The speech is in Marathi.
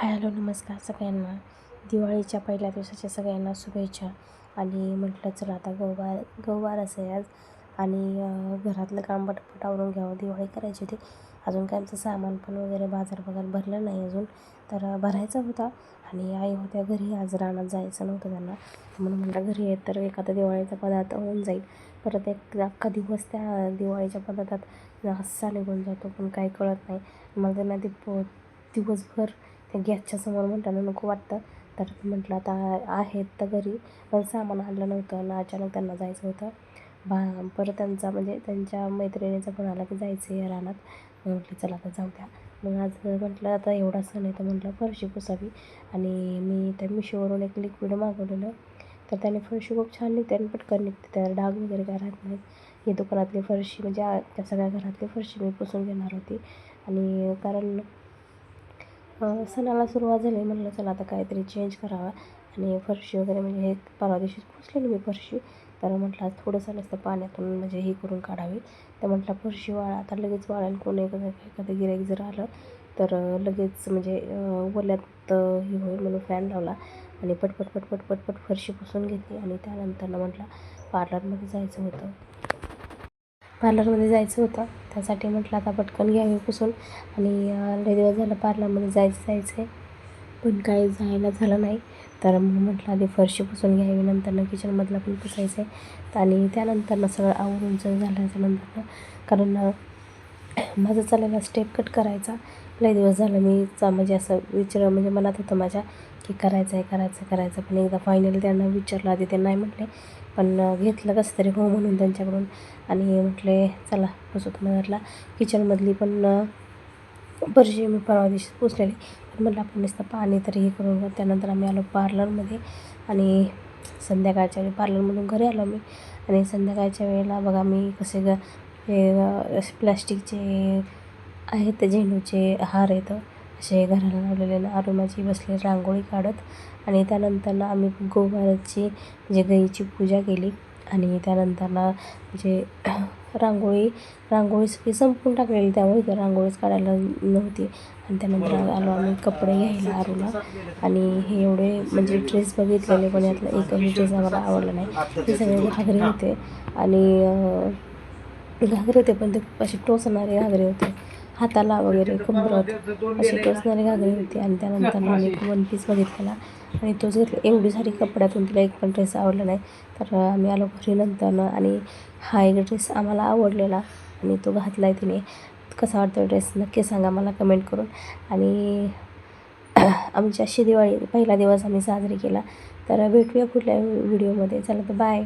हाय हॅलो नमस्कार सगळ्यांना. दिवाळीच्या पहिल्या दिवसाच्या सगळ्यांना शुभेच्छा. आणि म्हटलं चला आता गौवार गौवार असेल आज. आणि घरातलं काम पटपट आवरून घ्यावं. दिवाळी करायची होती. अजून काय आमचं सामान पण वगैरे बाजार बघायला भरलं नाही अजून. तर भरायचा होता. आणि आई होत्या घरी. आज रानात जायचं नव्हतं त्यांना. म्हणून म्हटलं घरी येत तर एखादा दिवाळीचा पदार्थ होऊन जाईल. परत एक अख्खा दिवस त्या दिवाळीच्या पदार्थात हस्सा निघून जातो पण काही कळत नाही. मग त्यांना ते प दिवसभर त्या गॅसच्या समोर म्हणताना नको वाटतं. तर म्हटलं आता आहेत तर घरी. पण सामान आणलं नव्हतं आणि अचानक त्यांना जायचं होतं. बा परत त्यांचा म्हणजे त्यांच्या मैत्रिणीचा फोन आला की जायचं आहे रानात. मग म्हटलं चला आता जाऊ द्या. मग आज म्हटलं आता एवढा सण आहे. तर म्हटलं फरशी पुसावी. आणि मी त्या मिशोवरून एक लिक्विड मागवलेलं. तर त्याने फरशी खूप छान निघते आणि पटकन निघते. त्याला डाग वगैरे काय राहत नाही. ही दुकानातली फरशी म्हणजे त्या सगळ्या घरातली फरशी मी पुसून घेणार होती. आणि कारण सणाला सुरुवात झाली म्हणलं चला आता काहीतरी चेंज करावा. आणि फरशी वगैरे म्हणजे हे परवा दिवशीच पुसलेली मी फरशी. तर म्हटलं आज थोडंसं नसतं पाण्यातून म्हणजे हे करून काढावी. तर म्हटलं फरशी वाळा आता लगेच वाळेल कोणी? एखादं एखादं गिऱ्हाईक जर आलं तर लगेच म्हणजे ओल्यात हे होईल म्हणून फॅन लावला. आणि पटपट पटपट पटपट फरशी पुसून घेतली. आणि त्यानंतर म्हटलं पार्लरमध्ये जायचं होतं. पार्लरमध्ये जायचं होतं. त्यासाठी म्हटलं आता पटकन घ्यावी पुसून आणि लय दिवस झालं पार्लरमध्ये जायचं जायचं आहे पण काही जायला झालं नाही. तर मग म्हटलं आधी फरशी पुसून घ्यावी नंतर किचनमधलं पण पुसायचं आहे आणि त्यानंतर सगळं आवरूनचं झाल्याच्या नंतरनं कारण माझा माझं चाललेला स्टेप कट करायचा. लय दिवस झालं मी चा म्हणजे असं विचार म्हणजे मनात होतं माझ्या की करायचं आहे करायचं आहे करायचं पण एकदा फायनली त्यांना विचारलं आधी ते नाही म्हटले पण घेतलं कसं तरी हो म्हणून त्यांच्याकडून. आणि म्हटले चला पुसू तर म्हटला किचनमधली पण अं, मी परवा दिवशी पुसलेली पण म्हटलं आपण नुसतं पाणी तरी हे करून त्यानंतर आम्ही आलो पार्लरमध्ये. आणि संध्याकाळच्या वेळी पार्लरमधून घरी आलो मी आणि संध्याकाळच्या वेळेला बघा मी कसे ग हे असे प्लॅस्टिकचे आहेत ते झेंडूचे हार आहेत. असे घराला लावलेले ना अरुणाची बसली रांगोळी काढत आणि त्यानंतर आम्ही गोबाराची म्हणजे गाईची पूजा केली. आणि त्यानंतर जे रांगोळी रांगोळी सगळी संपून टाकलेली. त्यामुळे त्या रांगोळीच काढायला नव्हती. आणि त्यानंतर आलो आम्ही कपडे घ्यायला आरूला. आणि हे एवढे म्हणजे ड्रेस बघितलेले पण यातला एकही ड्रेस आम्हाला आवडला नाही. ते सगळे घागरे होते. आणि घागरे होते पण ते असे टोचणारे घागरे होते. हाताला वगैरे कंबरत असे टोचणारे घागरे होते आणि त्यानंतर आम्ही वन पीस बघितलेला. आणि तोच घेतला एवढी सारी कपड्यातून तिला एक पण ड्रेस आवडला नाही. तर आम्ही आलो घरी नंतर आणि हा एक ड्रेस आम्हाला आवडलेला आणि तो घातला आहे तिने. कसा वाटतो ड्रेस नक्की सांगा मला कमेंट करून. आणि आमची अशी दिवाळी पहिला दिवस आम्ही साजरी केला. तर भेटूया पुढल्या व्हिडिओमध्ये चला तर बाय